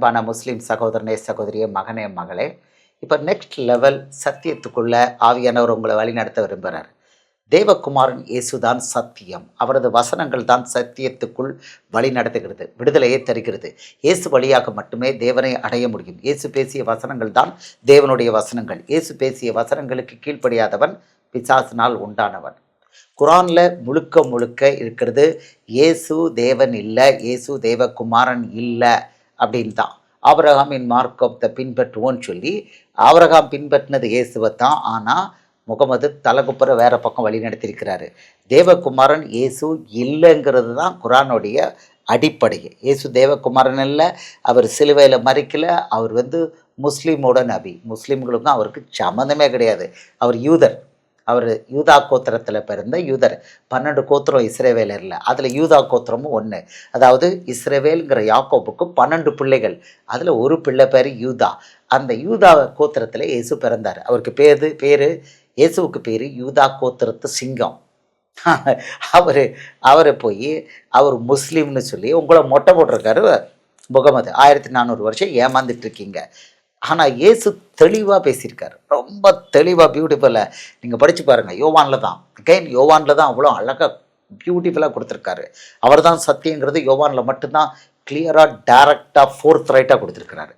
அன்பான முஸ்லீம் சகோதரனே சகோதரியே மகனே மகளே இப்போ நெக்ஸ்ட் லெவல் சத்தியத்துக்குள்ள ஆவியானவர் உங்களை வழிநடத்த விரும்புகிறார் தேவகுமாரன் இயேசுதான் சத்தியம். அவரது வசனங்கள் தான் சத்தியத்துக்குள் வழி நடத்துகிறது விடுதலையை தருகிறது இயேசு வழியாக மட்டுமே தேவனை அடைய முடியும். இயேசு பேசிய வசனங்கள் தான் தேவனுடைய வசனங்கள். இயேசு பேசிய வசனங்களுக்கு கீழ்ப்படியாதவன் பிசாசினால் உண்டானவன். குரானில் முழுக்க முழுக்க இருக்கிறது இயேசு தேவன் இல்லை இயேசு தேவகுமாரன் இல்லை. அப்படின்னு தான் ஆபிரகாமின் மார்க்கத்தை பின்பற்றுவோன்னு சொல்லி அவரகாம் பின்பற்றினது இயேசுவை தான் ஆனால் முகமது தலகுப்புற வேற பக்கம் வழி நடத்தியிருக்கிறாரு. தேவகுமாரன் இயேசு இல்லைங்கிறது தான் குரானுடைய அடிப்படை இயேசு தேவகுமாரன் இல்லை அவர் சிலுவையில் மறிக்கலை அவர் வந்து முஸ்லீமோட நபி. முஸ்லீம்களுக்கும் அவருக்கு சம்மந்தமே கிடையாது. அவர் யூதர். அவர் யூதா கோத்திரத்தில் பிறந்த யூதர். பன்னெண்டு கோத்திரம் இஸ்ரேவேலரில். அதில் யூதா கோத்திரமும் ஒன்று அதாவது இஸ்ரேவேலுங்கிற யாக்கோப்புக்கு பன்னெண்டு பிள்ளைகள். அதில் ஒரு பிள்ளை பேர் யூதா. அந்த யூதா கோத்திரத்தில் இயேசு பிறந்தார். அவருக்கு பேர் பேர் இயேசுவுக்கு பேர் யூதா கோத்திரத்து சிங்கம். அவர் அவரை போய் அவர் முஸ்லீம்னு சொல்லி உங்களை மொட்டை போட்டிருக்காரு முகமது. ஆயிரத்தி நானூறு வருஷம் ஏமாந்துட்டு இருக்கீங்க. ஆனால் இயேசு தெளிவாக பேசியிருக்காரு. ரொம்ப தெளிவாக பியூட்டிஃபுல்லாக நீங்கள் படித்து பாருங்கள் யோவானில் தான். அகைன் யோவானில் தான் அவ்வளோ அழகாக பியூட்டிஃபுல்லாக கொடுத்துருக்காரு. அவர் தான் சத்தியங்கிறது யோவானில் மட்டும்தான் கிளியராக டேரக்டாக ஃபோர்த் ரைட்டாக கொடுத்துருக்கிறாரு.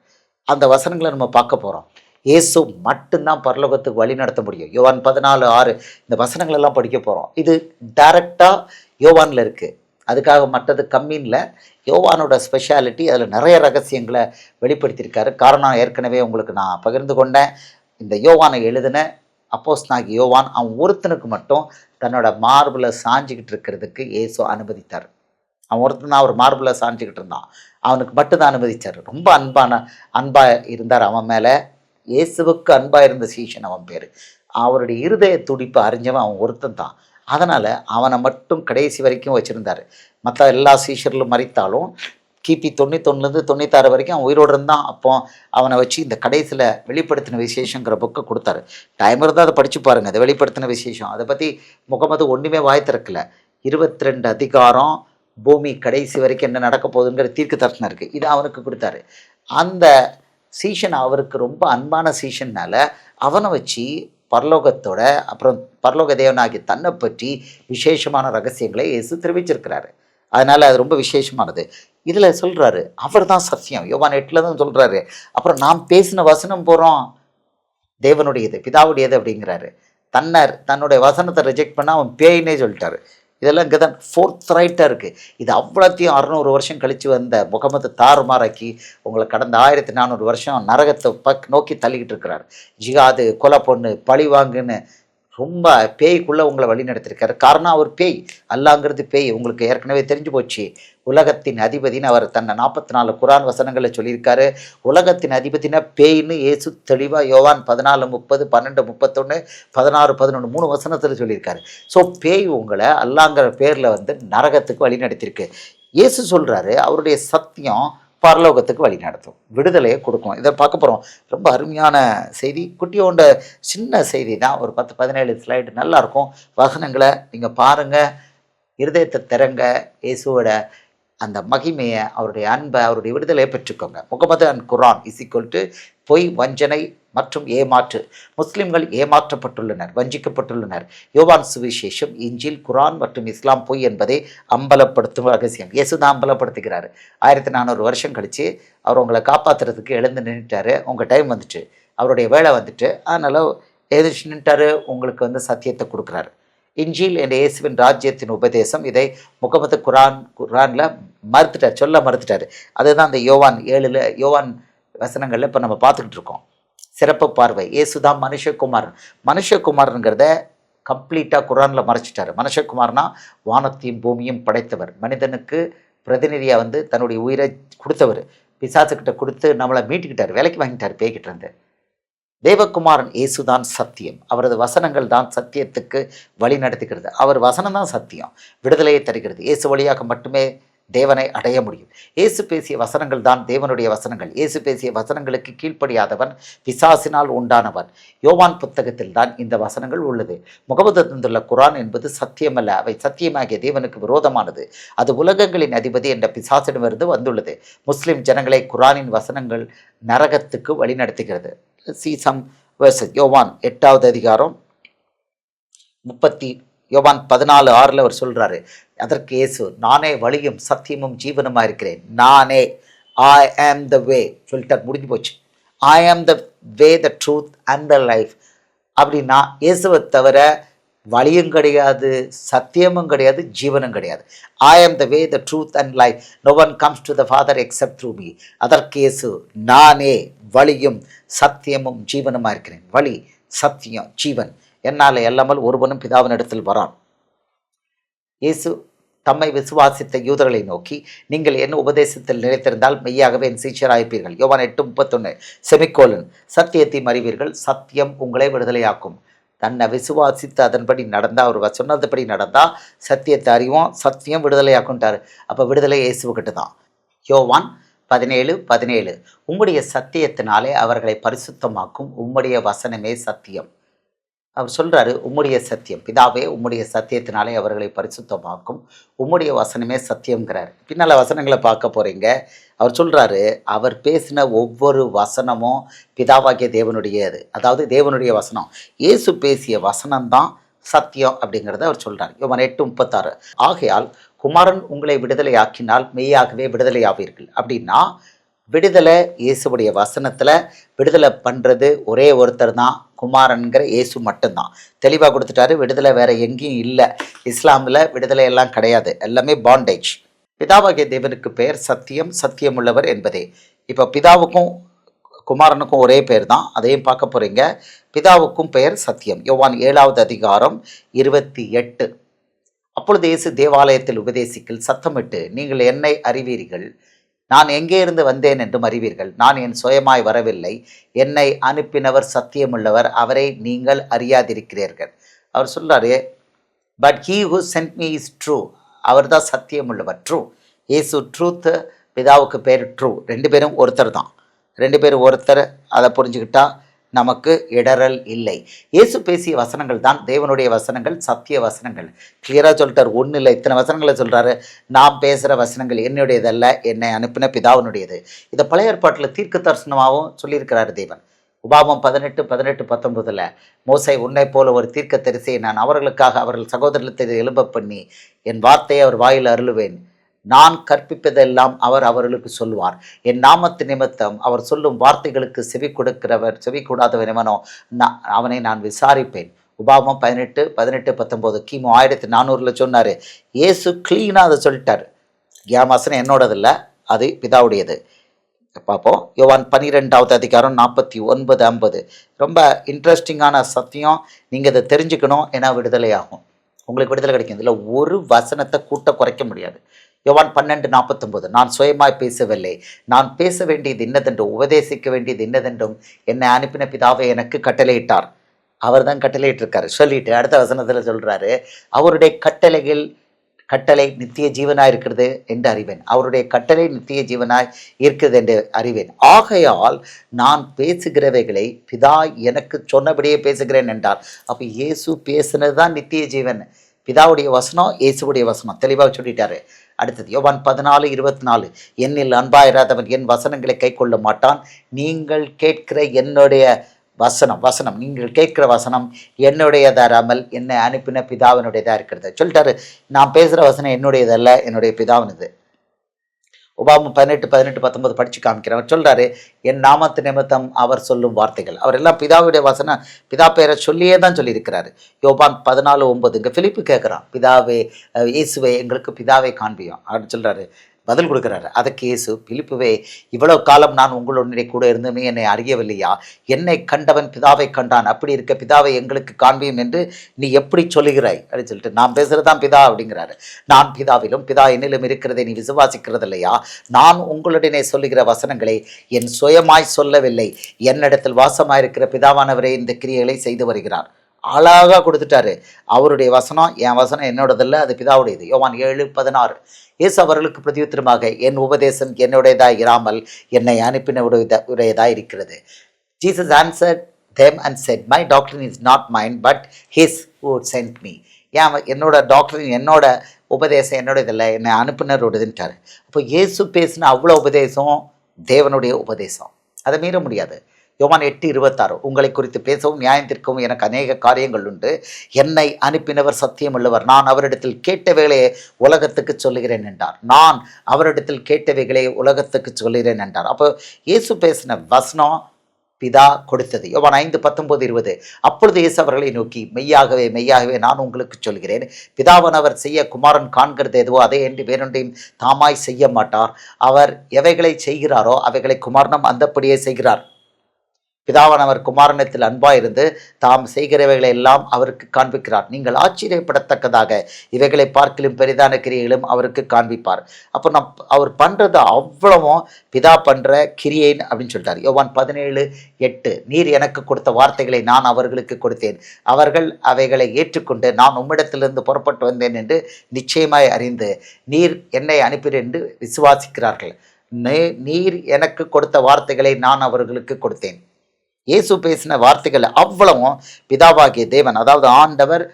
அந்த வசனங்களை நம்ம பார்க்க போகிறோம் இயேசு மட்டும்தான் பரலோகத்துக்கு வழி நடத்த முடியும். யோவான் பதினாலு ஆறு இந்த வசனங்கள் எல்லாம் படிக்க போகிறோம் இது டைரக்டாக யோவானில் இருக்குது அதுக்காக மற்றது கம்மின்ல. யோவானோட ஸ்பெஷாலிட்டி அதில் நிறைய ரகசியங்களை வெளிப்படுத்தியிருக்காரு. காரணம் ஏற்கனவே உங்களுக்கு நான் பகிர்ந்து கொண்டேன். இந்த யோவானை எழுதின அப்போஸ் நாகி யோவான் அவன் ஒருத்தனுக்கு மட்டும் தன்னோட மார்பில் சாஞ்சிக்கிட்டு இருக்கிறதுக்கு இயேசு அனுமதித்தார். அவன் ஒருத்தன் தான் அவர் மார்பில் சாஞ்சிக்கிட்டு இருந்தான். அவனுக்கு மட்டும்தான் அனுமதித்தார் ரொம்ப அன்பான அன்பாக இருந்தார் அவன் மேலே. இயேசுவுக்கு அன்பாக இருந்த சீஷன் அவன் பேர். அவருடைய இருதய துடிப்பு அறிஞ்சவன் அவன் ஒருத்தன் தான். அதனால் அவனை மட்டும் கடைசி வரைக்கும் வச்சுருந்தார். மற்ற எல்லா சீஷர்களும் மறித்தாலும் கிபி தொண்ணூத்தொன்னுலேருந்து தொண்ணூத்தாறு வரைக்கும் அவன் உயிரோடு இருந்தான். அப்போ அவனை வச்சு இந்த கடைசியில் வெளிப்படுத்தின விசேஷங்கிற புக்கை கொடுத்தாரு. டைம் இருந்தால் அதை படித்து பாருங்கள் அதை வெளிப்படுத்தின விசேஷம். அதை பற்றி முகமது ஒன்றுமே வாய் திறக்கல. இருபத்தி ரெண்டு அதிகாரம் பூமி கடைசி வரைக்கும் என்ன நடக்க போகுதுங்கிற தீர்க்க தரிசனம் இருக்குது இது அவனுக்கு கொடுத்தாரு. அந்த சீஷன் அவருக்கு ரொம்ப அன்பான சீஷன்னால அவனை வச்சு பரலோகத்தோட அப்புறம் பரலோக தேவனாகி தன்னை பற்றி விசேஷமான ரகசியங்களை இயேசு தெரிவிச்சிருக்கிறாரு. அதனால் அது ரொம்ப விசேஷமானது. இதில் சொல்கிறாரு அவர் தான் சத்தியம். யோவான் எட்டில் தான் சொல்கிறாரு அப்புறம் நாம் பேசின வசனம் போகிறோம் தேவனுடையது பிதாவுடையது அப்படிங்கிறாரு. தன்னர் தன்னுடைய வசனத்தை ரிஜெக்ட் பண்ணால் அவன் பேயினே சொல்லிட்டாரு. இதெல்லாம் இங்கே தான் ஃபோர்த் ரைட்டாக இருக்குது இது அவ்வளோத்தையும் அறநூறு வருஷம் கழித்து வந்த முகமது தாறுமாறாக்கி உங்களை கடந்த ஆயிரத்தி நானூறு வருஷம் நரகத்தை பக் நோக்கி தள்ளிக்கிட்டு இருக்கிறார். ஜிகாது கொலை பொண்ணு பழி வாங்குன்னு ரொம்ப பேய்க்குள்ளே உங்களை வழி நடத்திருக்காரு காரணம் அவர் பேய். அல்லாங்கிறது பேய். உங்களுக்கு ஏற்கனவே தெரிஞ்சு போச்சு. உலகத்தின் அதிபதினு அவர் தன்னை நாற்பத்தி நாலு குரான் வசனங்களை சொல்லியிருக்காரு. உலகத்தின் அதிபதினா பேய்னு ஏசு தெளிவாக யோவான் பதினாலு முப்பது பன்னெண்டு முப்பத்தொன்று பதினாறு பதினொன்று மூணு வசனத்தில் சொல்லியிருக்காரு. ஸோ பேய் உங்களை அல்லாங்கிற பேரில் வந்து நரகத்துக்கு வழி நடத்தியிருக்கு. இயேசு சொல்கிறாரு அவருடைய சத்தியம் பரலோகத்துக்கு வழி நடத்தும். விடுதலையை கொடுக்கும். இதை பார்க்க போகிறோம் ரொம்ப அருமையான செய்தி. குட்டியோண்ட சின்ன செய்தி தான். ஒரு பத்து பதினேழு ஸ்லைடு நல்லாயிருக்கும் வசனங்களை நீங்கள் பாருங்கள் இருதயத்தை திறங்க. இயேசுவோட அந்த மகிமையை அவருடைய அன்பை அவருடைய விடுதலையை பெற்றுக்கோங்க. Muhammad and Quran is equal to பொய் வஞ்சனை மற்றும் ஏமாற்று. முஸ்லிம்கள் ஏமாற்றப்பட்டுள்ளனர் வஞ்சிக்கப்பட்டுள்ளனர். யோவான் சுவிசேஷம் இஞ்சில் குரான் மற்றும் இஸ்லாம் பொய் என்பதை அம்பலப்படுத்தும் ரகசியம். இயேசு தான் அம்பலப்படுத்துகிறார். ஆயிரத்தி நானூறு வருஷம் கழித்து அவர் உங்களை காப்பாற்றுறதுக்கு எழுந்து நின்றுட்டாரு உங்கள் டைம் வந்துட்டு அவருடைய வேலை வந்துட்டு அதனால் எழுந்திரிச்சு நின்றுட்டாரு உங்களுக்கு வந்து சத்தியத்தை கொடுக்குறாரு. இஞ்சில் என்ற இயேசுவின் ராஜ்யத்தின் உபதேசம் இதை முகமது குரான் குரானில் மறுத்துட்டார் சொல்ல மறுத்துட்டார். அதுதான் அந்த யோவான் ஏழில் யோவான் வசனங்களில் இப்போ நம்ம பார்த்துக்கிட்டு இருக்கோம். சிறப்பு பார்வை. இயேசுதான் மனுஷகுமாரன். மனுஷகுமாரனுங்கிறத கம்ப்ளீட்டாக குரானில் மறைச்சிட்டார். மனுஷகுமார்னா வானத்தையும் பூமியும் படைத்தவர். மனிதனுக்கு பிரதிநிதியாக வந்து தன்னுடைய உயிரை கொடுத்தவர். பிசாசுக்கிட்ட கொடுத்து நம்மளை மீட்டுக்கிட்டார். விலைக்கு வாங்கிட்டார் பேய்கிட்ட இருந்து. தேவகுமாரன் இயேசுதான் சத்தியம். அவரது வசனங்கள் தான் சத்தியத்துக்கு வழி நடத்துகிறது. அவர் வசனம் தான் சத்தியம். விடுதலையை தருகிறது. இயேசு வழியாக மட்டுமே தேவனை அடைய முடியும். இயேசு பேசிய வசனங்கள் தான் தேவனுடைய வசனங்கள். இயேசு பேசிய வசனங்களுக்கு கீழ்ப்படியாதவன் பிசாசினால் உண்டானவன். யோவான் புத்தகத்தில் தான் இந்த வசனங்கள் உள்ளது. முகமது தந்துள்ள குரான் என்பது சத்தியமல்ல. அவை சத்தியமாகிய தேவனுக்கு விரோதமானது. அது உலகங்களின் அதிபதி என்ற பிசாசிடமிருந்து வந்துள்ளது. முஸ்லிம் ஜனங்களை குரானின் வசனங்கள் நரகத்துக்கு வழிநடத்துகிறது. சீசம் யோவான் எட்டாவது அதிகாரம் முப்பத்தி யோவான் பதினாலு ஆறில் அவர் சொல்கிறாரு அதற்கு இயேசு நானே வழியும் சத்தியமும் ஜீவனுமாக இருக்கிறேன். நானே ஐ ஆம் த வே சொல்லிட்டார் முடிஞ்சு போச்சு. I am the way the truth and the life அப்படின்னா இயேசுவை தவிர வழியும் கிடையாது சத்தியமும் கிடையாது ஜீவனும் கிடையாது. I am the way the truth and life no one comes to the father except through me அதற்கு இயேசு நானே வழியும் சத்தியமும் ஜீவனுமாக இருக்கிறேன். வழி சத்தியம் ஜீவன். என்னால் எல்லாமல் ஒருவனும் பிதாவின் இடத்தில் வரான். இயேசு தம்மை விசுவாசித்த யூதர்களை நோக்கி நீங்கள் என்ன உபதேசத்தில் நிலைத்திருந்தால் மெய்யாகவே என் சீச்சராயிருப்பீர்கள் யோவான் எட்டு முப்பத்தொன்று செமிக்கோலன் சத்தியத்தை மறிவீர்கள் சத்தியம் உங்களை விடுதலையாக்கும். தன்னை விசுவாசித்து அதன்படி நடந்தால் அவர் சொன்னதுபடி நடந்தால் சத்தியத்தை அறிவோம் சத்தியம் விடுதலையாக்குன்ட்டார் அப்போ விடுதலை இயேசுக்கிட்ட தான். யோவான் பதினேழு பதினேழு உம்முடைய சத்தியத்தினாலே அவர்களை பரிசுத்தமாக்கும் உம்முடைய வசனமே சத்தியம். அவர் சொல்கிறாரு உம்முடைய சத்தியம். பிதாவே உம்முடைய சத்தியத்தினாலே அவர்களை பரிசுத்தமாக்கும். உம்முடைய வசனமே சத்தியங்கிறார் பின்னால் வசனங்களை பார்க்க போகிறீங்க அவர் சொல்கிறாரு அவர் பேசின ஒவ்வொரு வசனமும் பிதாவாகிய தேவனுடையது. அதாவது தேவனுடைய வசனம். இயேசு பேசிய வசனம்தான் சத்தியம் அப்படிங்கிறத அவர் சொல்கிறார் இவன் எட்டு முப்பத்தாறு. ஆகையால் குமாரன் உங்களை விடுதலை ஆக்கினால் மெய்யாகவே விடுதலை ஆவீர்கள் அப்படின்னா விடுதலை இயேசுடைய வசனத்தில் விடுதலை பண்ணுறது ஒரே ஒருத்தர் தான் குமாரன்கிற இயேசு மட்டும்தான். தெளிவாக கொடுத்துட்டாரு விடுதலை வேறு எங்கேயும் இல்லை. இஸ்லாமில் விடுதலை எல்லாம் கிடையாது. எல்லாமே பாண்டேஜ் பிதாவாகிய தேவனுக்கு பெயர் சத்தியம் சத்தியம் உள்ளவர் என்பதே. இப்போ பிதாவுக்கும் குமாரனுக்கும் ஒரே பேர் தான். அதையும் பார்க்க போகிறீங்க பிதாவுக்கும் பெயர் சத்தியம். யோவான் ஏழாவது அதிகாரம் இருபத்தி எட்டு. அப்பொழுது இயேசு தேவாலயத்தில் உபதேசிக்கல் சத்தமிட்டு நீங்கள் என்னை அறிவீர்கள் நான் எங்கே இருந்து வந்தேன் என்றும் அறிவீர்கள் நான் என் சுயமாய் வரவில்லை. என்னை அனுப்பினவர் சத்தியமுள்ளவர். அவரை நீங்கள் அறியாதிருக்கிறீர்கள். அவர் சொல்றாரு but he who sent me is true அவர் தான் சத்தியமுள்ளவர். ட்ரூ ஏசு ட்ரூத் பிதாவுக்கு பேர் ட்ரூ ரெண்டு பேரும் ஒருத்தர் தான். ரெண்டு பேரும் ஒருத்தர். அதை புரிஞ்சுக்கிட்டா நமக்கு இடரல் இல்லை. இயேசு பேசிய வசனங்கள் தான் தேவனுடைய வசனங்கள் சத்திய வசனங்கள். கிளியராக சொல்லிட்டார். ஒன்றும் இல்லை இத்தனை வசனங்களை சொல்கிறாரு நான் பேசுகிற வசனங்கள் என்னுடையதல்ல என்னை அனுப்பின பிதாவினுடையது. இதை பழைய ஏற்பாட்டில் தீர்க்க தரிசனமாகவும் சொல்லியிருக்கிறார் தேவன். உபாமம் பதினெட்டு பதினெட்டு பத்தொன்பதில் மோசை உன்னை போல ஒரு தீர்க்க தரிசியை நான் அவர்களுக்காக அவர்கள் சகோதரத்தை எழும்ப பண்ணி என் வார்த்தையை அவர் வாயில் அருளுவேன். நான் கற்பிப்பதெல்லாம் அவர் அவர்களுக்கு சொல்வார் என் நாமத்து நிமித்தம் அவர் சொல்லும் வார்த்தைகளுக்கு செவி கொடுக்கிறவர் செவி கூடாதவர் எவனோ நான் அவனை நான் விசாரிப்பேன். உபாமம் பதினெட்டு பதினெட்டு பத்தொம்போது கிமு ஆயிரத்தி நானூறில் சொன்னார். ஏசு க்ளீனாக அதை சொல்லிட்டார். கியாமாசனம் என்னோடது இல்லை அது பிதாவுடையது. பார்ப்போம். யோவான் பன்னிரெண்டாவது அதிகாரம் நாற்பத்தி ஒன்பது ஐம்பது. ரொம்ப இன்ட்ரெஸ்டிங்கான சத்தியம். நீங்கள் இதை தெரிஞ்சுக்கணும் ஏன்னா விடுதலை ஆகும் உங்களுக்கு விடுதலை கிடைக்கும். இதில் ஒரு வசனத்தை கூட்ட குறைக்க முடியாது. யோவான் பன்னெண்டு நாற்பத்தொம்போது நான் சுயமாய் பேசவில்லை. நான் பேச வேண்டியது இன்னதென்றும் உபதேசிக்க வேண்டியது இன்னதென்றும் என்னை அனுப்பின பிதாவை எனக்கு கட்டளையிட்டார். அவர் தான் கட்டளையிட்டிருக்காரு. சொல்லிட்டு அடுத்த வசனத்தில் சொல்கிறாரு அவருடைய கட்டளைகள் கட்டளை நித்திய ஜீவனாய் இருக்கிறது என்று அறிவேன். அவருடைய கட்டளை நித்திய ஜீவனாய் இருக்கிறது என்று அறிவேன். ஆகையால் நான் பேசுகிறவைகளை பிதா எனக்கு சொன்னபடியே பேசுகிறேன் என்றார். அப்போ இயேசு பேசுனது தான் நித்திய ஜீவன். பிதாவுடைய வசனம் இயேசுடைய வசனம். தெளிவாக சொல்லிட்டாரு. அடுத்தது யோவான் பதினாலு இருபத்தி நாலு என்னில் அன்பாயிராதவன் என் வசனங்களை கை கொள்ள மாட்டான். நீங்கள் கேட்கிற என்னுடைய வசனம் வசனம் நீங்கள் கேட்குற வசனம் என்னுடையதாராமல் என்னை அனுப்பின பிதாவினுடையதாக இருக்கிறது. சொல்லிட்டாரு. நான் பேசுகிற வசனம் என்னுடையதல்ல என்னுடைய பிதாவினது. உபாமம் பதினெட்டு பதினெட்டு பத்தொன்பது படித்து காமிக்கிறேன் அவர் சொல்கிறாரு என் நாமத்து நிமித்தம் அவர் சொல்லும் வார்த்தைகள். அவர் எல்லாம் பிதாவுடைய வாசனை பிதா பெயரை சொல்லியே தான் சொல்லியிருக்கிறாரு. யோபான் பதினாலு ஒம்பது இங்கே பிலிப்பு கேட்குறான் பிதாவே இயேசுவே எங்களுக்கு பிதாவை காண்பியும். அப்படின்னு சொல்கிறாரு பதில் கொடுக்குறாரு. அதை இயேசு பிலிப்புவே இவ்வளவு காலம் நான் உங்களுடைய கூட இருந்துமே என்னை அறியவில்லையா? என்னை கண்டவன் பிதாவை கண்டான். அப்படி இருக்க பிதாவை எங்களுக்கு காண்பியும் என்று நீ எப்படி சொல்லுகிறாய்? அப்படின்னு சொல்லிட்டு நான் பேசுகிறது தான் பிதா அப்படிங்கிறாரு. நான் பிதாவிலும் பிதா என்னிலும் இருக்கிறதை நீ விசுவாசிக்கிறது இல்லையா நான் உங்களுடனே சொல்லுகிற வசனங்களை என் சுயமாய் சொல்லவில்லை. என்னிடத்தில் வாசமாயிருக்கிற பிதாவானவரே இந்த கிரியைகளை செய்து வருகிறார். அழகாக கொடுத்துட்டாரு. அவருடைய வசனம் என் வசனம் என்னோடதில்லை அது பிதாவுடையது. யோவான் ஏழு பதினாறு. இயேசு அவர்களுக்கு பிரதியுத்திரமாக என் உபதேசம் என்னுடையதாக இராமல் என்னை அனுப்பினவுடையதாக இருக்கிறது. Jesus answer them and said my doctrine is not mine but his who sent me ஏன் என்னோட டாக்டரின் என்னோட உபதேசம் என்னோட இதில் என்னை அனுப்புனரோடதுன்ட்டார் அப்போ இயேசு பேசின அவ்வளோ உபதேசம் தேவனுடைய உபதேசம். அதை மீற முடியாது. யோவான் எட்டு இருபத்தாறு உங்களை குறித்து பேசவும் நியாயத்திற்கும் எனக்கு அநேக காரியங்கள் உண்டு. என்னை அனுப்பினவர் சத்தியம் உள்ளவர். நான் அவரிடத்தில் கேட்டவைகளே உலகத்துக்கு சொல்லுகிறேன் என்றார். நான் அவரிடத்தில் கேட்டவைகளே உலகத்துக்கு சொல்லுகிறேன் என்றார். அப்போ இயேசு பேசின வசனம் பிதா கொடுத்தது. யோவான் ஐந்து பத்தொன்பது இருபது அப்பொழுது இயேசு அவர்களை நோக்கி மெய்யாகவே மெய்யாகவே நான் உங்களுக்கு சொல்கிறேன் பிதாவன் அவர் செய்ய குமாரன் காண்கிறது எதுவோ அதை என்று வேறொன்றையும் தாமாய் செய்ய மாட்டார். அவர் எவைகளை செய்கிறாரோ அவைகளை குமாரனும் அந்தப்படியே செய்கிறார். பிதாவன் அவர் குமாரனத்தில் அன்பாயிருந்து தாம் செய்கிறவைகளை எல்லாம் அவருக்கு காண்பிக்கிறார். நீங்கள் ஆச்சரியப்படத்தக்கதாக இவைகளை பார்க்கலும் பெரிதான கிரியைகளும் அவருக்கு காண்பிப்பார். அப்போ நம் அவர் பண்ணுறது அவ்வளவும் பிதா பண்ணுற கிரியைன்னு அப்படின்னு சொல்லிட்டார் யோவான் பதினேழு எட்டு நீர் எனக்கு கொடுத்த வார்த்தைகளை நான் அவர்களுக்கு கொடுத்தேன். அவர்கள் அவைகளை ஏற்றுக்கொண்டு நான் உம்மிடத்திலிருந்து புறப்பட்டு வந்தேன் என்று நிச்சயமாய் அறிந்து நீர் என்னை அனுப்பிடு என்று விசுவாசிக்கிறார்கள். நீர் எனக்கு கொடுத்த வார்த்தைகளை நான் அவர்களுக்கு கொடுத்தேன். இயேசு பேசின வார்த்தைகள் அவ்வளவும் பிதாவாகிய தேவன் அதாவது ஆண்டவர்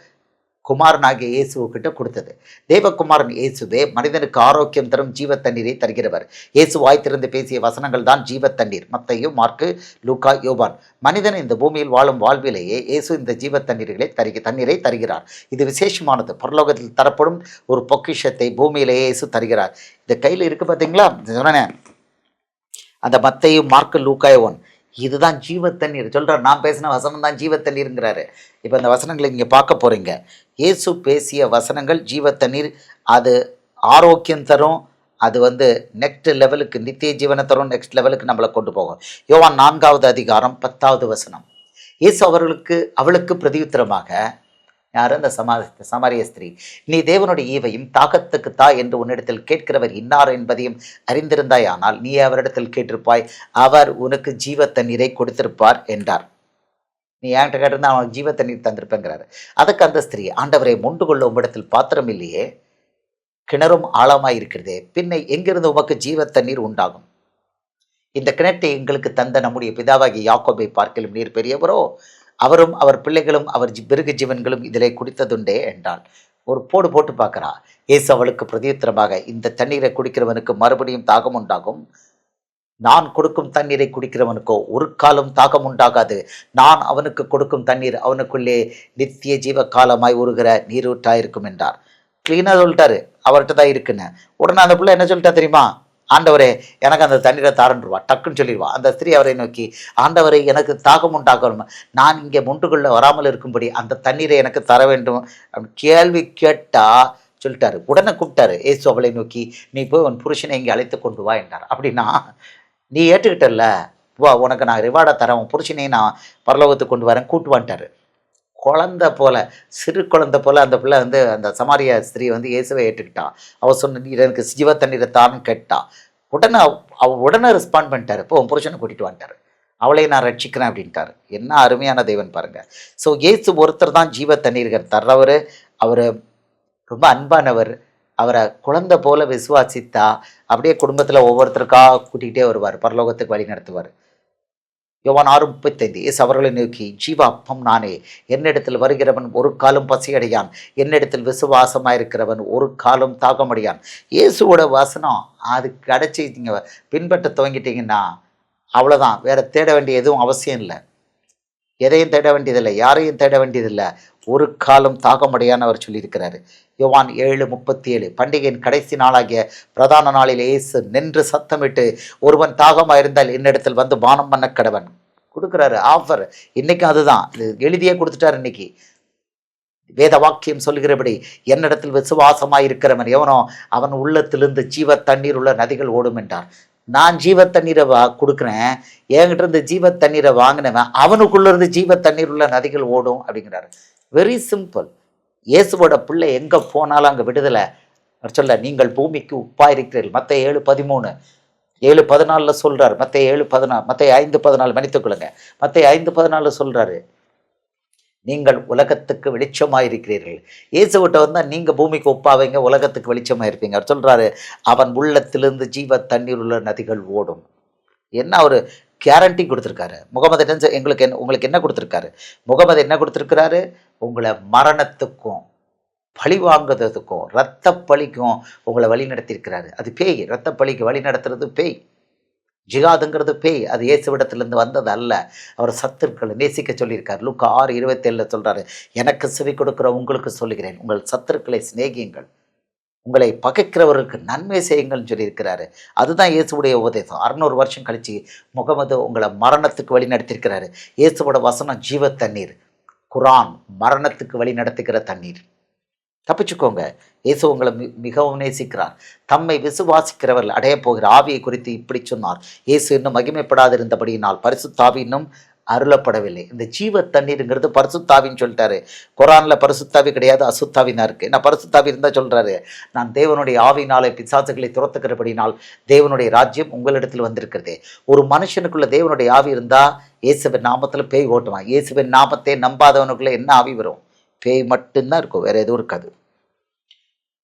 குமாரனாகிய இயேசுக்கிட்ட கொடுத்தது. தேவகுமாரன் இயேசுவே மனிதனுக்கு ஆரோக்கியம் தரும் ஜீவ தண்ணீரை தருகிறவர். இயேசு வாய்த்திருந்து பேசிய வசனங்கள் தான் ஜீவ தண்ணீர் மத்தையும் மார்க்கு லூக்கா யோபான் மனிதன் இந்த பூமியில் வாழும் வாழ்விலேயே இயேசு இந்த ஜீவ தண்ணீர்களை தருகி தண்ணீரை தருகிறார். இது விசேஷமானது. பரலோகத்தில் தரப்படும் ஒரு பொக்கிஷத்தை பூமியிலேயே இயேசு தருகிறார். இந்த கையில் இருக்கு பார்த்தீங்களா சொன்னேன். அந்த மத்தையும் மார்க்கு லூக்காயோன் இதுதான் ஜீவ தண்ணீர் சொல்கிறார் நான் பேசின வசனம் தான் ஜீவத்தண்ணீருங்கிறாரு. இப்போ இந்த வசனங்களை நீங்கள் பார்க்க போகிறீங்க இயேசு பேசிய வசனங்கள் ஜீவத்தண்ணீர். அது ஆரோக்கியம் தரும். அது வந்து நெக்ஸ்ட் லெவலுக்கு நித்திய ஜீவனை தரும் நெக்ஸ்ட் லெவலுக்கு நம்மளை கொண்டு போகும். யோவான் நான்காவது அதிகாரம் பத்தாவது வசனம். இயேசு அவர்களுக்கு அவளுக்கு பிரதியுத்தரமாக யார்? அந்த சமாதி சமாரிய ஸ்திரீ. நீ தேவனுடைய ஈவையும் தாக்கத்துக்கு தா என்று உன்னிடத்தில் கேட்கிறவர் இன்னார் என்பதையும் அறிந்திருந்தாயானால் நீ அவரிடத்தில் கேட்டிருப்பாய். அவர் உனக்கு ஜீவ தண்ணீரை கொடுத்திருப்பார் என்றார். நீ என்கிட்ட கேட்டிருந்தா அவனுக்கு ஜீவ தண்ணீர் தந்திருப்பேங்கிறாரு. அதுக்கு அந்த ஸ்திரீ ஆண்டவரை மொண்டு கொள்ள உம்மிடத்தில் பாத்திரம் இல்லையே? கிணறும் ஆழமாயிருக்கிறதே பின்னை எங்கிருந்து உமக்கு ஜீவ தண்ணீர் உண்டாகும்? இந்த கிணற்றை எங்களுக்கு தந்த நம்முடைய பிதாவாகி யாக்கோபை பார்க்கலும் நீர் பெரியவரோ? அவரும் அவர் பிள்ளைகளும் அவர் ஜி- ஜீவன்களும் இதிலே குடித்ததுண்டே என்றாள். ஒரு போடு போட்டு பார்க்கறா. இயேசு அவளுக்கு பிரதியுத்தரமாக இந்த தண்ணீரை குடிக்கிறவனுக்கு மறுபடியும் தாகம் உண்டாகும். நான் கொடுக்கும் தண்ணீரை குடிக்கிறவனுக்கோ ஒரு காலம் தாகம் உண்டாகாது. நான் அவனுக்கு கொடுக்கும் தண்ணீர் அவனுக்குள்ளே நித்திய ஜீவ காலமாய் உருகிற நீரூற்றாயிருக்கும் என்றார். கிளீனாக சொல்லிட்டாரு? அவர்கிட்ட தான் இருக்குன்னு. உடனே அந்த பிள்ளை என்ன சொல்லிட்டா தெரியுமா? ஆண்டவரே எனக்கு அந்த தண்ணீரை தாரன்றுவா டக்குன்னு சொல்லிடுவா. அந்த ஸ்திரீ அவரை நோக்கி ஆண்டவரை எனக்கு தாகம் உண்டாக்கணும் நான் இங்கே முண்டுக்குள்ளே வராமல் இருக்கும்படி அந்த தண்ணீரை எனக்கு தர வேண்டும். அப்படின்னு கேள்வி கேட்டா சொல்லிட்டாரு. உடனே கூப்பிட்டாரு. ஏசு அவளை நோக்கி நீ போய் உன் புருஷனை இங்கே அழைத்து கொண்டு வா என்றார். அப்படின்னா நீ ஏற்றுக்கிட்டல வா உனக்கு நான் ரிவார்டை தரேன். உன் புருஷனையும் நான் பரலோகத்துக்கு கொண்டு வரேன். கூட்டு வந்துட்டாரு குழந்த போல சிறு குழந்த போல அந்த பிள்ளை வந்து அந்த சமாரிய ஸ்திரீ வந்து இயேசுவை ஏற்றுக்கிட்டான் அவள் சொன்ன நீ எனக்கு ஜீவ தண்ணீரை தான்னு கேட்டான் உடனே அவ- உடனே ரெஸ்பாண்ட் பண்ணிட்டாரு. இப்போ உன் புருஷனை கூட்டிட்டு வந்துட்டாரு அவளையே நான் ரட்சிக்கிறேன் அப்படின்ட்டாரு. என்ன அருமையான தெய்வன் பாருங்கள் ஸோ இயேசு ஒருத்தர் தான் ஜீவ தண்ணீர்கள் தர்றவர். அவர் ரொம்ப அன்பானவர். அவரை குழந்தை போல விசுவாசித்தா அப்படியே குடும்பத்தில் ஒவ்வொருத்தருக்காக கூட்டிகிட்டே வருவார். பரலோகத்துக்கு வழி நடத்துவார். யோவான் ஆறு முப்பத்தைந்து இயேசு அவர்களை நோக்கி ஜீவ அப்பம் நானே என்னிடத்தில் வருகிறவன் ஒரு காலம் பசியடையான். என்னிடத்தில் விசுவாசமாயிருக்கிறவன் ஒரு காலம் தாகமடையான். இயேசுவோட வசனம் அது கிடச்சி நீங்கள் பின்பற்ற துவங்கிட்டீங்கன்னா அவ்வளோதான் வேற தேட வேண்டிய எதுவும் அவசியம் இல்லை. எதையும் தேட வேண்டியதில்லை யாரையும் தேட வேண்டியதில்லை. ஒரு காலம் தாகமடையான்னு அவர் சொல்லியிருக்கிறாரு. யோவான் ஏழு முப்பத்தி ஏழு பண்டிகையின் கடைசி நாளாகிய பிரதான நாளில் இயேசு நின்று சத்தமிட்டு ஒருவன் தாகமாயிருந்தால் என்னிடத்தில் வந்து பானம் பண்ண கடவன். கொடுக்குறாரு ஆஃபர். இன்னைக்கு அதுதான். எழுதியே கொடுத்துட்டாரு இன்னைக்கு. வேத வாக்கியம் சொல்கிறபடி என்னிடத்தில் விசுவாசமாய் இருக்கிறவன் எவனோ அவன் உள்ளத்திலிருந்து ஜீவ தண்ணீர் உள்ள நதிகள் ஓடும் என்றார். நான் ஜீவ தண்ணீரை வா கொடுக்குறேன். என்கிட்ட இருந்து ஜீவ தண்ணீரை வாங்கினவன் அவனுக்குள்ள இருந்து ஜீவ தண்ணீர் உள்ள நதிகள் ஓடும் அப்படிங்கிறாரு. வெரி சிம்பிள் இயேசுவோட பிள்ளை எங்கே போனாலும் அங்கே விடுதலை. சொல்ல நீங்கள் பூமிக்கு உப்பாக இருக்கிறீர்கள் மற்ற ஏழு பதிமூணு. ஏழு பதினாலில் சொல்கிறார் மற்ற ஏழு பதினாலு மற்ற ஐந்து பதினாலு மன்னித்துக்கொள்ளுங்க மற்ற ஐந்து பதினாலு சொல்கிறாரு நீங்கள் உலகத்துக்கு வெளிச்சமாக இருக்கிறீர்கள் இயேசுவிட்ட வந்தால் நீங்கள் பூமிக்கு ஒப்பாவீங்க உலகத்துக்கு வெளிச்சமாக இருப்பீங்க அவர் சொல்கிறாரு அவன் உள்ளத்திலிருந்து ஜீவ தண்ணீர் உள்ள நதிகள் ஓடும். என்ன ஒரு கேரண்டி கொடுத்துருக்காரு? முகமது என்ன எங்களுக்கு என்ன உங்களுக்கு என்ன கொடுத்துருக்காரு? முகமது என்ன கொடுத்துருக்கிறாரு? உங்களை மரணத்துக்கும் பழி வாங்குறதுக்கும் ரத்த பழிக்கும் உங்களை வழி நடத்தியிருக்கிறாரு அது பேய் ரத்த பழிக்கு வழி நடத்துறது பேய். ஜிகாதுங்கிறது பேய். அது இயேசுவிடத்திலிருந்து வந்தது அல்ல. அவர் சத்துருக்களை நேசிக்க சொல்லியிருக்கார். லுக்கா ஆறு இருபத்தேழில் சொல்கிறாரு எனக்கு செவி கொடுக்குற உங்களுக்கு சொல்லுகிறேன். உங்கள் சத்துருக்களை சிநேகியுங்கள். உங்களை பகைக்கிறவர்களுக்கு நன்மை செய்யுங்கள்னு சொல்லியிருக்கிறாரு. அதுதான் இயேசுவுடைய உபதேசம். அறநூறு வருஷம் கழிச்சு முகமது உங்களை மரணத்துக்கு வழி நடத்தியிருக்கிறாரு. இயேசுவோட வசனம் ஜீவ தண்ணீர். குரான் மரணத்துக்கு வழி நடத்துகிற தண்ணீர். தப்பிச்சுக்கோங்க. இயேசு உங்களை மி மிகவும் நேசிக்கிறார். தம்மை விசுவாசிக்கிறவர்கள் அடைய போகிற ஆவியை குறித்து இப்படி சொன்னார். இயேசு இன்னும் மகிமைப்படாதிருந்தபடியினால் பரிசுத்தாவி இன்னும் அருளப்படவில்லை. இந்த ஜீவ தண்ணீருங்கிறது பரிசுத்தாவின்னு சொல்லிட்டாரு. குரானில் பரிசுத்தாவி கிடையாது அசுத்தாவினா இருக்குது நான் பரிசுத்தாவி இருந்தால் சொல்கிறாரு நான் தேவனுடைய ஆவினாலே பிசாசுகளை துரத்துக்கிறபடினால் தேவனுடைய ராஜ்யம் உங்களிடத்தில் வந்திருக்கிறது. ஒரு மனுஷனுக்குள்ள தேவனுடைய ஆவி இருந்தால் இயேசுவின் நாமத்தில் பேய் ஓட்டுவான். இயேசுவின் நாமத்தை நம்பாதவனுக்குள்ளே என்ன ஆவி வரும்? பேய் மட்டும்தான் இருக்கும். வேறு எதுவும் இருக்காது.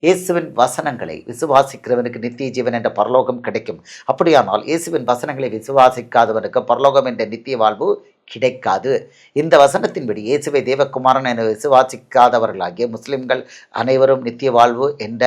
இயேசுவின் வசனங்களை விசுவாசிக்கிறவனுக்கு நித்திய ஜீவன் என்ற பரலோகம் கிடைக்கும். அப்படியானால் இயேசுவின் வசனங்களை விசுவாசிக்காதவனுக்கு பரலோகம் என்ற நித்திய வாழ்வு கிடைக்காது. இந்த வசனத்தின்படி இயேசுவை தேவகுமாரன் என விசுவாசிக்காதவர்களாகிய முஸ்லிம்கள் அனைவரும் நித்திய வாழ்வு என்ற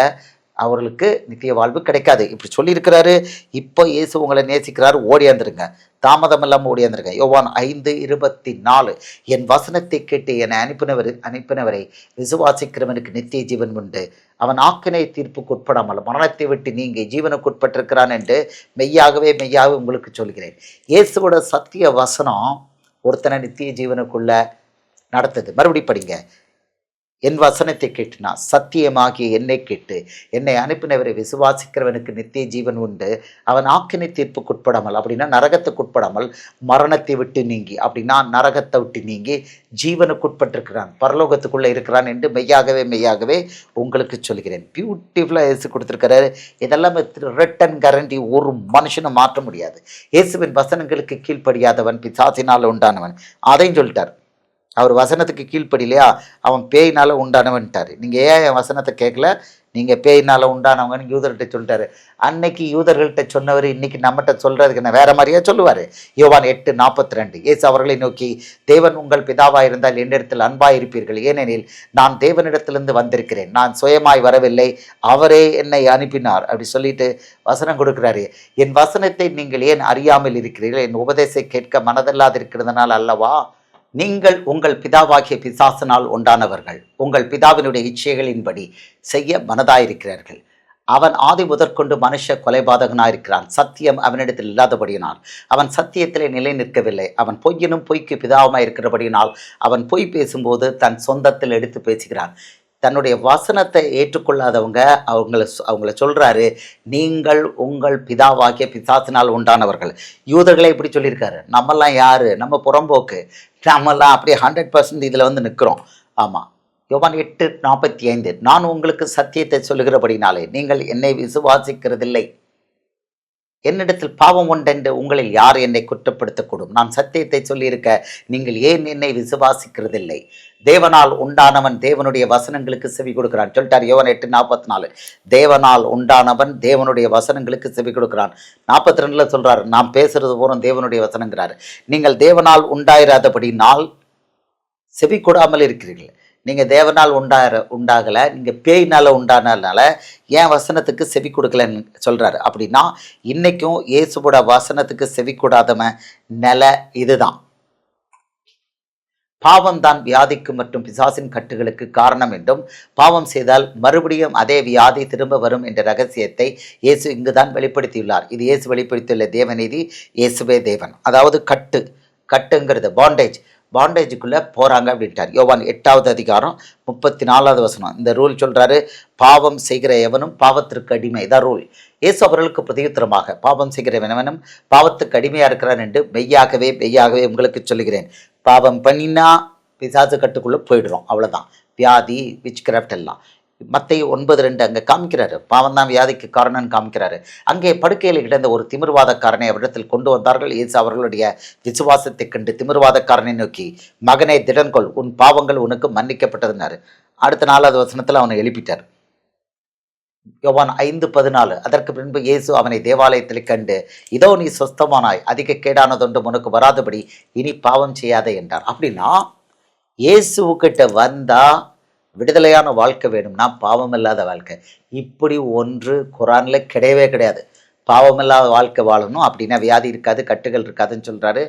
அவர்களுக்கு நித்திய வாழ்வு கிடைக்காது. இப்படி சொல்லியிருக்கிறாரு. இப்போ இயேசு உங்களை நேசிக்கிறாரு. ஓடியாந்துருங்க தாமதம் இல்லாமல் ஓடியாந்துருங்க யோவான் ஐந்து இருபத்தி நாலு. என் வசனத்தை கேட்டு என்னை அனுப்பினவர் அனுப்பினவரை விசுவாசிக்கிறவனுக்கு நித்திய ஜீவன் உண்டு. அவன் ஆக்கினை தீர்ப்புக்கு உட்படாமல் மரணத்தை விட்டு நீங்கி ஜீவனுக்கு உட்பட்டிருக்கிறான் என்று மெய்யாகவே மெய்யாகவே உங்களுக்கு சொல்கிறேன். இயேசுவோட சத்திய வசனம் ஒருத்தனை நித்திய ஜீவனுக்குள்ள நடத்துது. மறுபடி படிங்க. என் வசனத்தை கேட்டுனா சத்தியமாகிய என்னை கேட்டு என்னை அனுப்பினவரை விசுவாசிக்கிறவனுக்கு நித்திய ஜீவன் உண்டு. அவன் ஆக்கினை தீர்ப்புக்கு உட்படாமல் அப்படின்னா நரகத்துக்கு உட்படாமல் மரணத்தை விட்டு நீங்கி அப்படின்னா நரகத்தை விட்டு நீங்கி ஜீவனுக்கு உட்பட்டிருக்கிறான் பரலோகத்துக்குள்ளே இருக்கிறான் என்று மெய்யாகவே மெய்யாகவே உங்களுக்கு சொல்கிறேன். பியூட்டிஃபுல்லாக இயேசு கொடுத்துருக்கிறாரு. இதெல்லாம் ரிட்டன் கரண்டி ஒரு மனுஷனும் மாற்ற முடியாது. இயேசுவின் வசனங்களுக்கு கீழ்ப்படியாதவன் பிசாசினால் உண்டானவன். அதையும் சொல்லிட்டார். அவர் வசனத்துக்கு கீழ்ப்படிலையா அவன் பேயினால் உண்டானவன்ட்டார். நீங்கள் ஏன் என் வசனத்தை கேட்கல? நீங்கள் பேயினால் உண்டானவங்கன்னு யூதர்கிட்ட சொல்லிட்டாரு. அன்னைக்கு யூதர்கள்ட்ட சொன்னவர் இன்னைக்கு நம்மகிட்ட சொல்கிறதுக்கு என்ன வேற மாதிரியா சொல்லுவார்? யோவான் எட்டு நாற்பத்தி ரெண்டு ஏசு அவர்களை நோக்கி தேவன் உங்கள் பிதாவாக இருந்தால் என்னிடத்தில் அன்பாக இருப்பீர்கள். ஏனெனில் நான் தேவனிடத்திலிருந்து வந்திருக்கிறேன். நான் சுயமாய் வரவில்லை. அவரே என்னை அனுப்பினார். அப்படி சொல்லிட்டு வசனம் கொடுக்குறாரு. என் வசனத்தை நீங்கள் ஏன் அறியாமல் இருக்கிறீர்கள்? என் உபதேசை கேட்க மனதில்லாதிருக்கிறதுனால் அல்லவா? நீங்கள் உங்கள் பிதாவாகிய பிசாசனால் உண்டானவர்கள் உங்கள் பிதாவினுடைய இச்சைகளின்படி செய்ய மனதாயிருக்கிறார்கள். அவன் ஆதி முதற்கொண்டு மனுஷ கொலைபாதகனாயிருக்கிறான். சத்தியம் அவனிடத்தில் இல்லாதபடியினால் அவன் சத்தியத்திலே நிலை நிற்கவில்லை. அவன் பொய்யினும் பொய்க்கு பிதாவமாயிருக்கிறபடியினால் அவன் பொய் பேசும்போது தன் சொந்தத்தில் எடுத்து பேசுகிறான். தன்னுடைய வசனத்தை ஏற்றுக்கொள்ளாதவங்க அவங்கள அவங்கள சொல்கிறாரு நீங்கள் உங்கள் பிதாவாகிய பிசாசினால் உண்டானவர்கள். யூதர்களை இப்படி சொல்லியிருக்காரு. நம்மெல்லாம் யார்? நம்ம புறம்போக்கு. நம்மெல்லாம் அப்படியே ஹண்ட்ரட் பர்சன்ட் இதில் வந்து நிற்கிறோம் ஆமாம் யோவான் எட்டு நாற்பத்தி ஐந்து நான் உங்களுக்கு சத்தியத்தை சொல்லுகிறபடினாலே நீங்கள் என்னை விசுவாசிக்கிறதில்லை. என்னிடத்தில் பாவம் உண்டென்று உங்களில் யார் என்னை குற்றப்படுத்தக்கூடும்? நான் சத்தியத்தை சொல்லியிருக்க நீங்கள் ஏன் என்னை விசுவாசிக்கிறதில்லை? தேவனால் உண்டானவன் தேவனுடைய வசனங்களுக்கு செவி கொடுக்கிறான். சொல்லிட்டார் யோவன் எட்டு நாற்பத்தி நாலு தேவனால் உண்டானவன் தேவனுடைய வசனங்களுக்கு செவி கொடுக்கிறான். நாற்பத்தி ரெண்டில் சொல்கிறார் நாம் பேசுறது பூரம் தேவனுடைய வசனங்கிறார். நீங்கள் தேவனால் உண்டாயிராதபடினால் செவி கொடாமல் இருக்கிறீர்கள். நீங்கள் தேவனால் உண்டா உண்டாகலை நீங்கள் பேயினால் உண்டானதுனால ஏன் வசனத்துக்கு செவி கொடுக்கலன்னு சொல்கிறாரு அப்படின்னா இன்றைக்கும் இயேசுவோட வசனத்துக்கு செவி கொடாதவன் நிலை இதுதான். பாவம் தான் வியாதிக்கு மற்றும் பிசாசின் கட்டுகளுக்கு காரணம் என்றும் பாவம் செய்தால் மறுபடியும் அதே வியாதி திரும்ப வரும் என்ற ரகசியத்தை இயேசு இங்குதான் வெளிப்படுத்தியுள்ளார். இது இயேசு வெளிப்படுத்தியுள்ள தேவநீதி இயேசுவே தேவன். அதாவது கட்டு. கட்டுங்கிறது பாண்டேஜ் பாண்டேஜுக்குள்ளே போகிறாங்க அப்படின்ட்டார். யோவான் எட்டாவது அதிகாரம் முப்பத்தி நாலாவது வசனம். இந்த ரூல் சொல்கிறாரு பாவம் செய்கிற எவனும் பாவத்திற்கு அடிமை. இதான் ரூல். இயேசு அவர்களுக்கு பிரதியுத்தரமாக பாவம் செய்கிறவனவனும் பாவத்துக்கு அடிமையாக இருக்கிறான் என்று மெய்யாகவே மெய்யாகவே உங்களுக்கு சொல்லுகிறேன். பாவம் பண்ணினா பிசாசு கட்டுக்குள்ளே போயிடுறோம். அவ்வளோதான் வியாதி விச் கிராஃப்ட் எல்லாம். மத்தை ஒன்பது ரெண்டு அங்கே காமிக்கிறாரு. பாவம் தான் வியாதிக்கு காரணம்னு காமிக்கிறாரு. அங்கே படுக்கையில் கிடந்த ஒரு திமிர்வாதக்காரனை அவரிடத்தில் கொண்டு வந்தார்கள். இயேசு அவர்களுடைய விசுவாசத்தை கண்டு திமிர்வாதக்காரனை நோக்கி மகனே திடன்கொள். உன் பாவங்கள் உனக்கு மன்னிக்கப்பட்டதுன்னாரு. அடுத்த நாலாவது வசனத்தில் அவனை எழுப்பிட்டார். யோவான் ஐந்து பதினாலு. அதற்கு பின்பு இயேசு அவனை தேவாலயத்தில் கண்டு இதோ நீ சொஸ்தமானாய். அதிக கேடானதொன்று உனக்கு வராதபடி இனி பாவம் செய்யாதே என்றார். அப்படின்னா இயேசுக்கிட்ட வந்தா விடுதலையான வாழ்க்கை வேணும்னா பாவமில்லாத வாழ்க்கை. இப்படி ஒன்று குரானில் கிடையவே கிடையாது. பாவமில்லாத வாழ்க்கை வாழணும். அப்படின்னா வியாதி இருக்காது கட்டுகள் இருக்காதுன்னு சொல்கிறாரு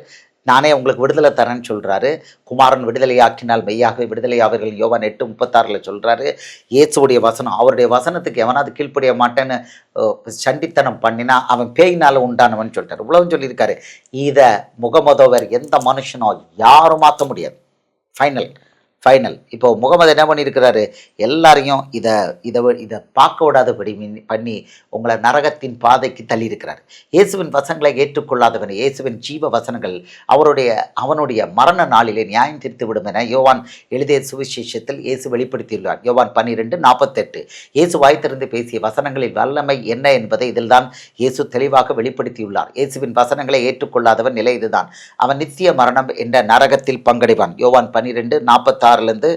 நானே உங்களுக்கு விடுதலை தரேன்னு சொல்கிறாரு குமாரன் விடுதலையாக்கினால் மெய்யாகவே விடுதலையாவர்கள் யோவான் எட்டு முப்பத்தாறில் சொல்கிறாரு இயேசுடைய வசனம் அவருடைய வசனத்துக்கு எவனாவது கீழ்ப்படிய மாட்டேன்னு சண்டித்தனம் பண்ணினா அவன் பேயினால் உண்டானவன் சொல்லிட்டாரு. இவ்வளவு சொல்லியிருக்காரு. இதை முகமதோவர் எந்த மனுஷனோ யாரும் மாற்ற முடியாது. ஃபைனல் ஃபைனல் இப்போ முகமது என்ன பண்ணியிருக்கிறாரு? எல்லாரையும் இதை இதை இதை பார்க்க விடாதபடி மின்- பண்ணி உங்களை நரகத்தின் பாதைக்கு தள்ளியிருக்கிறார். இயேசுவின் வசனங்களை ஏற்றுக்கொள்ளாதவன் இயேசுவின் ஜீவ வசனங்கள் அவருடைய அவனுடைய மரண நாளிலே நியாயம் தீர்த்து விடும் என யோவான் எழுதிய சுவிசேஷத்தில் இயேசு வெளிப்படுத்தியுள்ளார். யோவான் பன்னிரெண்டு நாற்பத்தெட்டு இயேசு வாய்த்திருந்து பேசிய வசனங்களின் வல்லமை என்ன என்பதை இதில்தான் இயேசு தெளிவாக வெளிப்படுத்தியுள்ளார். இயேசுவின் வசனங்களை ஏற்றுக்கொள்ளாதவன் நிலை இதுதான். அவன் நித்திய மரணம் என்ற நரகத்தில் பங்கடைவான். யோவான் பன்னிரெண்டு நாற்பத்தாறுலேருந்து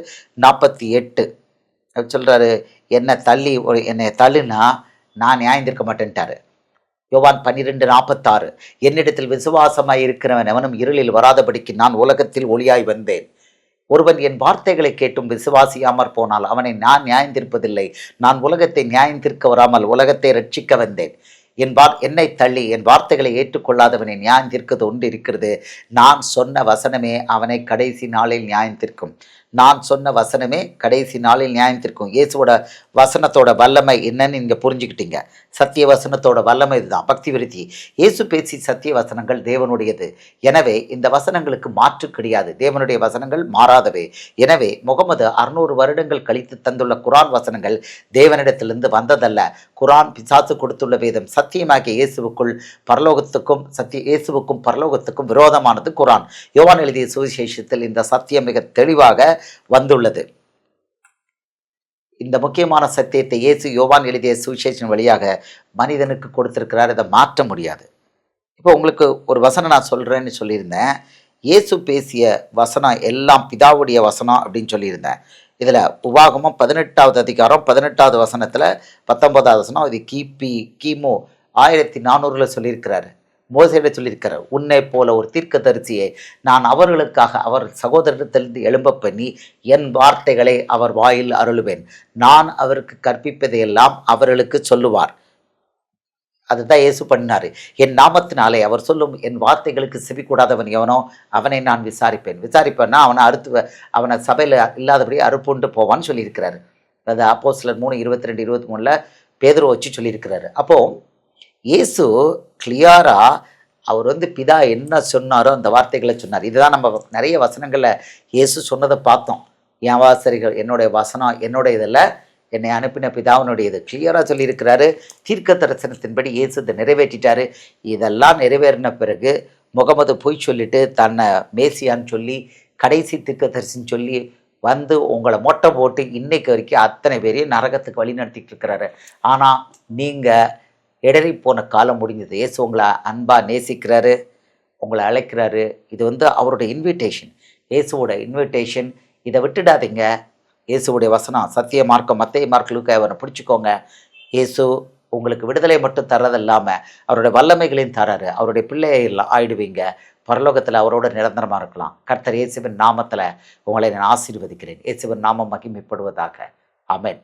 நாற்பத்தி எட்டு. சொல்கிறாரு என்னை தள்ளி ஒரு என்னை தள்ளுனா நான் நியாயந்திருக்க மாட்டேன்ட்டாரு. யோவான் பன்னிரெண்டு நாற்பத்தாறு என்னிடத்தில் விசுவாசமாய் இருக்கிறவன் எவனும் இருளில் வராதபடிக்கு நான் உலகத்தில் ஒளியாய் வந்தேன். ஒருவன் என் வார்த்தைகளை கேட்டும் விசுவாசியாமற் போனால் அவனை நான் நியாயந்திருப்பதில்லை. நான் உலகத்தை நியாயந்திருக்க வராமல் உலகத்தை ரட்சிக்க வந்தேன். என் வார் என்னை தள்ளி என் வார்த்தைகளை ஏற்றுக்கொள்ளாதவனை நியாயந்திருக்கிறது ஒன்று இருக்கிறது. நான் சொன்ன வசனமே அவனை கடைசி நாளில் நியாயந்திருக்கும். நான் சொன்ன வசனமே கடைசி நாளில் நியாயத்திற்கும் இயேசுவோட வசனத்தோட வல்லமை என்னன்னு நீங்கள் புரிஞ்சுக்கிட்டீங்க. சத்திய வசனத்தோட வல்லமை இதுதான். பக்தி விருத்தி. இயேசு பேசி சத்திய வசனங்கள் தேவனுடையது. எனவே இந்த வசனங்களுக்கு மாற்று கிடையாது. தேவனுடைய வசனங்கள் மாறாதவை. எனவே முகமது அறுநூறு வருடங்கள் கழித்து தந்துள்ள குரான் வசனங்கள் தேவனிடத்திலிருந்து வந்ததல்ல. குரான் பிசாசு கொடுத்துள்ள வேதம் சத்தியமாகிய இயேசுவுக்குள் பரலோகத்துக்கும் சத்திய இயேசுவுக்கும் பரலோகத்துக்கும் விரோதமானது குரான். யோவான் எழுதிய சுவிசேஷத்தில் இந்த சத்தியம் மிக தெளிவாக வந்துள்ளது. இந்த முக்கியமான சத்தியத்தை இயேசு யோவான் எழுதிய சுவிசேஷன் வழியாக மனிதனுக்கு கொடுத்திருக்கிறார். இதை மாற்ற முடியாது. இப்போ உங்களுக்கு ஒரு வசனம் நான் சொல்கிறேன்னு சொல்லியிருந்தேன். இயேசு பேசிய வசனம் எல்லாம் பிதாவுடைய வசனம் அப்படின்னு சொல்லியிருந்தேன். இதில் உபாகமும் பதினெட்டாவது அதிகாரம் பதினெட்டாவது வசனத்தில் பத்தொன்பதாவது வசனம் இது கிபி கிமு ஆயிரத்தி நானூறில் சொல்லியிருக்கிறாரு. மோசையிட சொல்லியிருக்கிறார் உன்னை போல ஒரு தீர்க்கதரிசியை நான் அவர்களுக்காக அவர் சகோதரத்திலிருந்து எழும்ப பண்ணி என் வார்த்தைகளை அவர் வாயில் அருளுவேன். நான் அவருக்கு கற்பிப்பதையெல்லாம் அவர்களுக்கு சொல்லுவார். அதுதான் இயேசு பண்ணினார். என் நாமத்தினாலே அவர் சொல்லும் என் வார்த்தைகளுக்கு செவி கூடாதவன் எவனோ அவனை நான் விசாரிப்பேன். விசாரிப்பேன்னா அவனை அறுத்து அவனை சபையில் இல்லாதபடி அறுப்புண்டு போவான்னு சொல்லியிருக்கிறாரு. அது அப்போ சிலர் மூணு இருபத்தி ரெண்டு இருபத்தி மூணில் பேதுரு வச்சு சொல்லியிருக்கிறாரு. அப்போது இயேசு கிளியரா அவர் வந்து பிதா என்ன சொன்னாரோ அந்த வார்த்தைகளை சொன்னார். இதுதான் நம்ம நிறைய வசனங்களில் இயேசு சொன்னதை பார்த்தோம். என் வாசரிகள் என்னுடைய வசனம் என்னுடைய இதில் என்னை அனுப்பின பிதாவினுடையது. கிளியராக சொல்லியிருக்கிறாரு. தீர்க்க தரிசனத்தின்படி இயேசு இதை நிறைவேற்றிட்டாரு. இதெல்லாம் நிறைவேறின பிறகு முகமது பொய் சொல்லிட்டு தன்னை மேசியான்னு சொல்லி கடைசி தீர்க்க தரிசனம் சொல்லி வந்து உங்களை மொட்டை போட்டு இன்னைக்கு வரைக்கும் அத்தனை பேரையும் நரகத்துக்கு வழி நடத்திட்டு இருக்கிறாரு. ஆனால் நீங்கள் இடறி போன காலம் முடிஞ்சது இயேசு உங்களை அன்பாக நேசிக்கிறாரு உங்களை அழைக்கிறாரு. இது வந்து அவருடைய இன்விடேஷன் இயேசுவோட இன்விடேஷன் இதை விட்டுடாதீங்க. இயேசுவோடைய வசனம் சத்திய மார்க்கம் மத்திய மார்க் லூக்கா பிடிச்சிக்கோங்க. இயேசு உங்களுக்கு விடுதலை மட்டும் தர்றது இல்லாமல் அவருடைய வல்லமைகளையும் தராரு. அவருடைய பிள்ளைகள் ஆயிடுவீங்க. பரலோகத்தில் அவரோட நிரந்தரமாக இருக்கலாம். கர்த்தர் இயேசுவின் நாமத்தில் உங்களை நான் ஆசீர்வதிக்கிறேன். இயேசுவின் நாமம் மகிமைப்படுவதாக. அமேன்